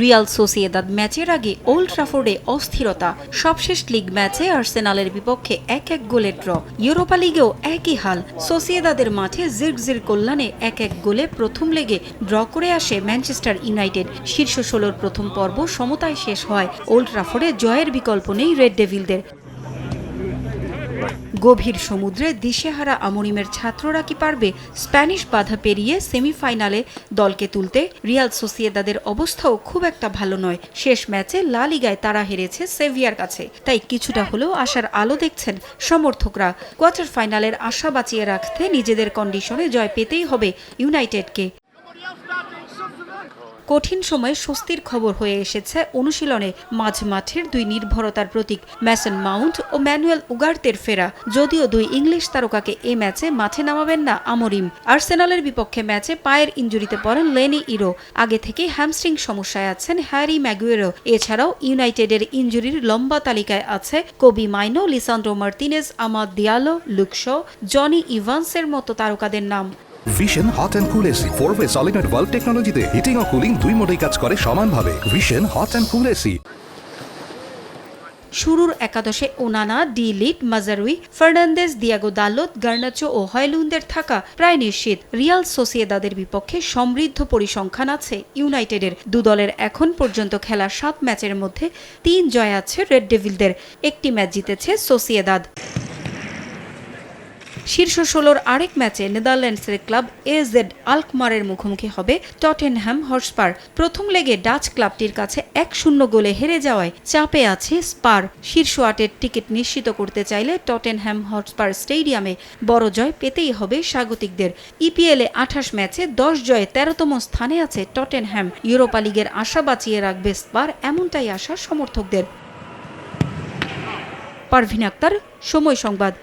Real Sociedad ম্যাচের আগে old ট্রাফোর্ডে অস্থিরতা। সবশেষ লিগ ম্যাচে আর্সেনালের বিপক্ষে এক এক গোলে ড্র। ইউরোপা লিগেও একই হাল। সোসিয়েদাদের মাঠে জিরজির কল্যাণে এক এক গোলে প্রথম লেগে ড্র করে আসে ম্যানচেস্টার ইউনাইটেড। শীর্ষ ষোলোর প্রথম পর্ব সমতায় শেষ হয়। ওল্ড ট্রাফোর্ডে জয়ের বিকল্প নেই রেড ডেভিলদের। গভীর সমুদ্রে দিশেহারা আমরিমের ছাত্ররা কি পারবে? স্প্যানিশ বাধা পেরিয়ে সেমিফাইনালে দলকে তুলতে রিয়াল সোসিয়েদাদের অবস্থাও খুব একটা ভালো নয়। শেষ ম্যাচে লা লিগায় তারা হেরেছে সেভিয়ার কাছে। তাই কিছুটা হলেও আশার আলো দেখছেন সমর্থকরা। কোয়ার্টার ফাইনালের আশা বাঁচিয়ে রাখতে নিজেদের কন্ডিশনে জয় পেতেই হবে ইউনাইটেডকে। কঠিন সময়ে স্বস্তির খবর হয়ে এসেছে অনুশীলনে মাঝ মাঠের দুই নির্ভরতার প্রতীক ম্যাসন মাউন্ট ও ম্যানুয়েল উগার্তের ফেরা। যদিও দুই ইংলিশ তারকাকে এ ম্যাচে মাঠে নামাবেন না আমরিম। আর্সেনালের বিপক্ষে ম্যাচে পায়ের ইঞ্জুরিতে পড়েন লেনি ইরো। আগে থেকেই হ্যামস্ট্রিং সমস্যায় আছেন হ্যারি ম্যাগুয়েরো এছাড়াও ইউনাইটেডের ইঞ্জুরির লম্বা তালিকায় আছে Kobbie Mainoo Lisandro Martinez, Amad Diallo Luke Shaw Jonny ইভান্সের মতো তারকাদের নাম। Vision hot and cool AC four way solenoid valve টেকনোলজিতে হিটিং ও কুলিং দুই মোডেই কাজ করে সমানভাবে। Vision hot and cool AC শুরুর একাদশে Onana de Ligt Mazraoui, Fernandes, Diogo Dalot Garnacho ও হয়লুন্দের থাকা প্রায় নিশ্চিত। রিয়াল সোসিয়েদাদের বিপক্ষে সমৃদ্ধ পরিসংখ্যান আছে ইউনাইটেডের। দু দলের এখন পর্যন্ত খেলা সাত ম্যাচের মধ্যে তিন জয় আছে রেড ডেভিলদের। একটি ম্যাচ জিতেছে সোসিয়েদাদ। শীর্ষ ষোলোর আরেক ম্যাচে নেদারল্যান্ডসের ক্লাব এজেড আলকমারের মুখোমুখি হবে টটেনহ্যাম হর্সপার প্রথম লেগে ডাচ ক্লাবটির কাছে এক শূন্য গোলে হেরে যাওয়ায় চাপে আছে স্পার। শীর্ষ আটের টিকিট নিশ্চিত করতে চাইলে টটেনহ্যাম হটস্পার স্টেডিয়ামে বড় জয় পেতেই হবে স্বাগতিকদের। ইপিএলে আঠাশ ম্যাচে দশ জয়ে তেরোতম স্থানে আছে টটেনহ্যাম ইউরোপা লিগের আশা বাঁচিয়ে রাখবে স্পার এমনটাই আশা সমর্থকদের। পারভিন আক্তার, সময় সংবাদ।